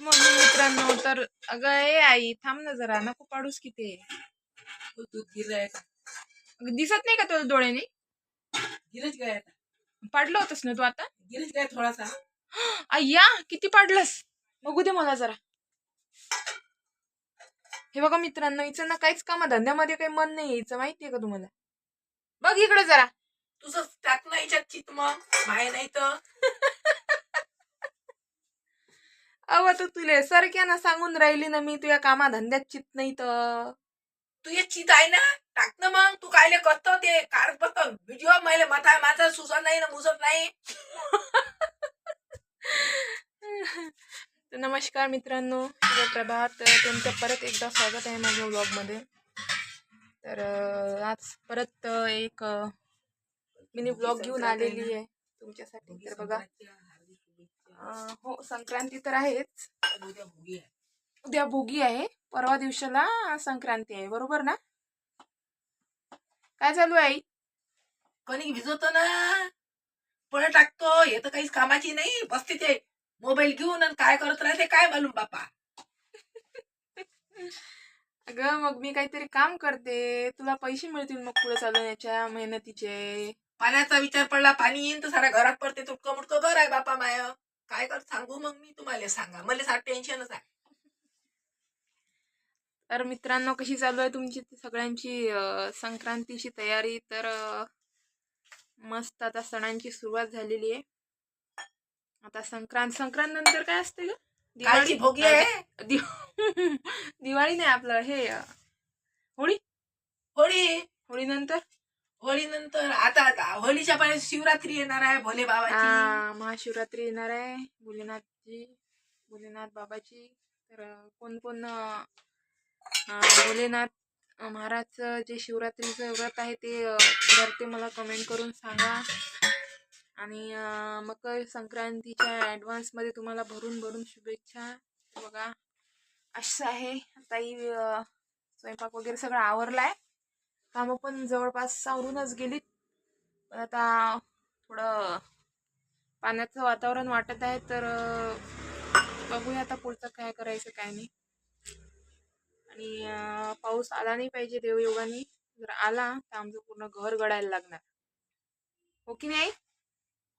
म्हणून मित्रांनो तर अगं ए आई थांब ना जरा नको पाडूस की ते. अगं, दिसत नाही का तुला डोळ्याने? गया का पाडलं होतस ना तू आता? गिरच गया थोडासा. अय्या किती पाडलंस? बघू दे मला जरा. हे बघा मित्रांनो हिचं ना काहीच कामा धंद्यामध्ये काही मन नाही हिचं माहितीये का तुम्हाला? बघ इकडे जरा. तुझं टाक ना याच्यात चित मग. माय नाही तर. अव तू तुले सारख्या सांगून राहिली ना मी तुझ्या कामा धंद्यात चित नाही तर. तू ये चित आहे ना? टाक ना मग. तू कायले करतो ते? कार बघ व्हिडिओ मैले माथा माझा सुसत नाही ना मुसत नाही. तर नमस्कार मित्रांनो. प्रभात. तुमचं परत एकदा स्वागत आहे माझ्या व्लॉगमध्ये तर आज परत एक मिनी ब्लॉग घेऊन आलेली आहे तुमच्यासाठी. तर बघा. हो संक्रांती तर आहेच. उद्या भोगी आहे. उद्या भोगी आहे. परवा दिवसाला संक्रांती आहे. बरोबर ना? काय चालू आहे आई? कणिक भिजवतो ना. पुढे टाकतो. हे तर काहीच कामाची नाही. बसते ते मोबाईल घेऊन आणि काय करत राहते काय मालूम बापा. अगं मग मी काहीतरी काम करते. तुला पैसे मिळतील मग पुढे चालवण्याच्या मेहनतीचे. पाण्याचा विचार पडला. पाणी येईन तर साऱ्या घरात पडते. तुटकं मुटकं घर आहे बापा माय. काय कर सांगू मग मी तुम्हाला सांगा. मला साठ टेन्शनच आहे. तर मित्रांनो कशी चालू आहे तुमची सगळ्यांची संक्रांतीची तयारी? तर मस्त आता सणांची सुरुवात झालेली आहे. आता संक्रांत संक्रांत नंतर काय असते ग? कालची भोगी आहे. दिवाळी नाही आपलं हे होळी? होळी. होळी नंतर? होळी नंतर आता आता होळीच्या पाण्यात शिवरात्री येणार आहे भोले बाबाची. हा महाशिवरात्री येणार आहे भोलेनाथची भोलेनाथ बाबाची. तर अं, कोण कोण अं, अं, भोलेनाथ अं, महाराजचं जे शिवरात्रीचं व्रत आहे ते अं, धरते मला कमेंट करून सांगा. आणि अं, मकर संक्रांतीच्या ॲडव्हान्समध्ये तुम्हाला भरून भरून शुभेच्छा. बघा असं आहे. ताई अं, स्वयंपाक वगैरे सगळं आवरलाय. आहे कामं पण जवळपास आवरूनच गेलीत पण आता थोडं पाण्याचं वातावरण वाटत आहे तर बघूया आता पुढचं काय करायचं काय नाही. आणि पाऊस आला नाही पाहिजे देवयोगाने. जर आला तर आमचं पूर्ण घर गळायला लागणार. हो की नाही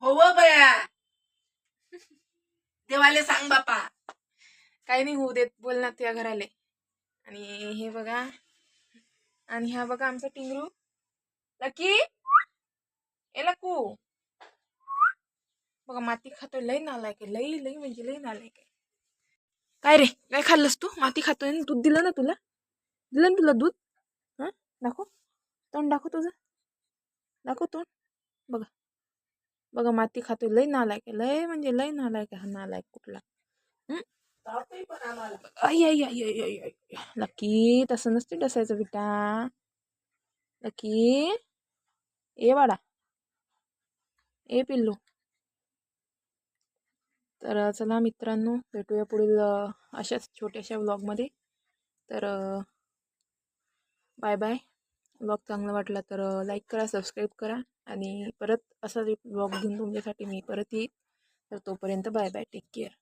हो बया. देवाले सांग बापा. काही नाही होऊ देत. बोल ना त्या घराले. आणि हे बघा आणि हा बघा आमचा टिंगरू. लकी? ए लकू. बघा माती खातोय लई नालायक आहे लई लई म्हणजे लई नालायक आहे. काय रे? काय खाल्लंस तू? माती खातोय दूध दिलं ना तुला? दिलं ना तुला दूध? हां? दाखव. तोंड दाखव तुझं. दाखव तोंड. बघा. बघा माती खातोय लई नालायक आहे लय म्हणजे लई नालायक आहे हा नालायक कुठला. आई आई आई आई आई लकी तसं नसते डसायचं बेटा लकी ए वाडा ए पिल्लू तर चला मित्रांनो भेटूया पुढील अशाच छोट्याशा व्लॉगमध्ये तर बाय बाय व्लॉग चांगला वाटला तर लाईक करा सबस्क्राईब करा आणि परत असा व्लॉग घेऊन तुमच्यासाठी मी परत येईल तर तोपर्यंत बाय बाय टेक केअर